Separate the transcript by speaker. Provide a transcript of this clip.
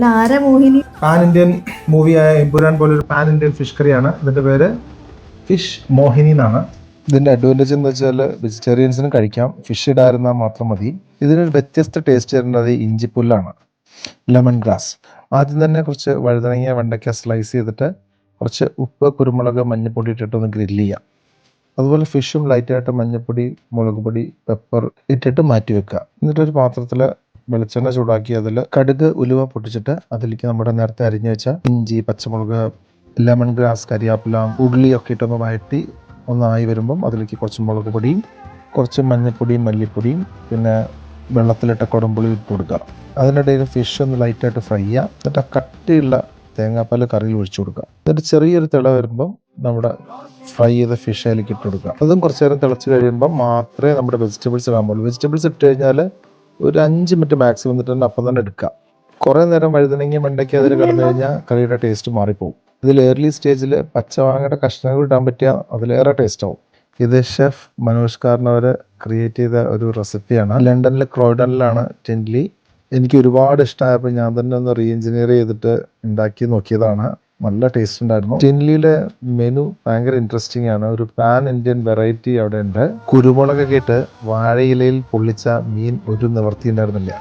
Speaker 1: അല്ല ആരാ Mohini?
Speaker 2: Pan Indian മൂവിയായ എമ്പുരാൻ പോലെ ഒരു പാൻ ഇന്ത്യൻ ഫിഷ് കറിയാണ് ഇതിന്റെ പേര് ഫിഷ് മോഹിനി എന്നാണ്. ഇതിന്റെ അഡ്വാന്റേജ് എന്ന് വെച്ചാൽ വെജിറ്റേറിയൻസിനും കഴിക്കാം. ഫിഷ് ഇടാതിരുന്നാൽ മാത്രം മതി. ഇതിനൊരു വ്യത്യസ്ത ടേസ്റ്റ് വരുന്നത് ഇഞ്ചിപ്പുല്ലാണ്. ലെമൺ ഗ്രാസ് ആദ്യം തന്നെ കുറച്ച് വഴുതനങ്ങ വെണ്ടയ്ക്ക സ്ലൈസ് ചെയ്തിട്ട് കുറച്ച് ഉപ്പ് കുരുമുളക് മഞ്ഞപ്പൊടി ഇട്ടിട്ട് ഒന്ന് ഗ്രില്ല് ചെയ്യാം. അതുപോലെ ഫിഷും ലൈറ്റായിട്ട് മഞ്ഞൾപ്പൊടി മുളക് പൊടി പെപ്പർ ഇട്ടിട്ട് മാറ്റി വെക്കുക. എന്നിട്ടൊരു പാത്രത്തിൽ വെളിച്ചെണ്ണ ചൂടാക്കി അതിൽ കടുക് ഉലുവ പൊട്ടിച്ചിട്ട് അതിലേക്ക് നമ്മുടെ നേരത്തെ അരിഞ്ഞു വെച്ച ഇഞ്ചി പച്ചമുളക് ലെമൺ ഗ്രാസ് കരിയാപ്പില ഉള്ളിയൊക്കെ ഇട്ടൊന്ന് വഴറ്റി ഒന്നായി വരുമ്പം അതിലേക്ക് കുറച്ച് മുളക് പൊടിയും കുറച്ച് മഞ്ഞൾപ്പൊടിയും മല്ലിപ്പൊടിയും പിന്നെ വെള്ളത്തിലിട്ട കുടമ്പുളി ഇട്ട് കൊടുക്കുക. അതിനിടയിൽ ഫിഷ് ഒന്ന് ലൈറ്റായിട്ട് ഫ്രൈ ചെയ്യുക. എന്നിട്ട് കട്ടിയുള്ള തേങ്ങാപ്പാൽ കറിയിൽ ഒഴിച്ചു കൊടുക്കുക. എന്നിട്ട് ചെറിയൊരു തിള വരുമ്പം നമ്മുടെ ഫ്രൈ ചെയ്ത ഫിഷ് അതിലേക്ക് ഇട്ട് കൊടുക്കുക. അതും കുറച്ച് നേരം തിളച്ച് കഴിയുമ്പോൾ മാത്രമേ നമ്മുടെ വെജിറ്റബിൾസ് ഇടാൻ പാടുള്ളൂ. വെജിറ്റബിൾസ് ഇട്ട് കഴിഞ്ഞാൽ ഒരു അഞ്ച് മിനിറ്റ് മാക്സിമം എന്നിട്ട് തന്നെ അപ്പം തന്നെ എടുക്കാം കുറേ നേരം വഴുതനങ്ങ മണ്ടയ്ക്ക് അതിൽ കിടന്നു കഴിഞ്ഞാൽ കറിയുടെ ടേസ്റ്റ് മാറിപ്പോകും ഇതിൽ ഏർലി സ്റ്റേജിൽ പച്ചവാങ്ങയുടെ കഷ്ണങ്ങൾ ഇടാൻ പറ്റിയാൽ അതിലേറെ ടേസ്റ്റ് ആവും. ഇത് ഷെഫ് മനോജ് കാർണവർ ക്രിയേറ്റ് ചെയ്ത ഒരു റെസിപ്പിയാണ് ലണ്ടനിലെ ക്രോയ്ഡനിലാണ് ടെൻലി എനിക്ക് ഒരുപാട് ഇഷ്ടമായപ്പോൾ ഞാൻ തന്നെ ഒന്ന് റീ എഞ്ചിനീയർ ചെയ്തിട്ട് ഉണ്ടാക്കി നോക്കിയതാണ്. നല്ല ടേസ്റ്റ് ഉണ്ടായിരുന്നു. ടെൻലിയിലെ മെനു ഭയങ്കര ഇൻട്രസ്റ്റിംഗ് ആണ്. ഒരു പാൻ ഇന്ത്യൻ വെറൈറ്റി അവിടെ ഉണ്ട്. കുരുമുളകൊക്കെ ഇട്ട് വാഴയിലയിൽ പൊള്ളിച്ച മീൻ ഒരു നിവർത്തി ഉണ്ടായിരുന്നില്ല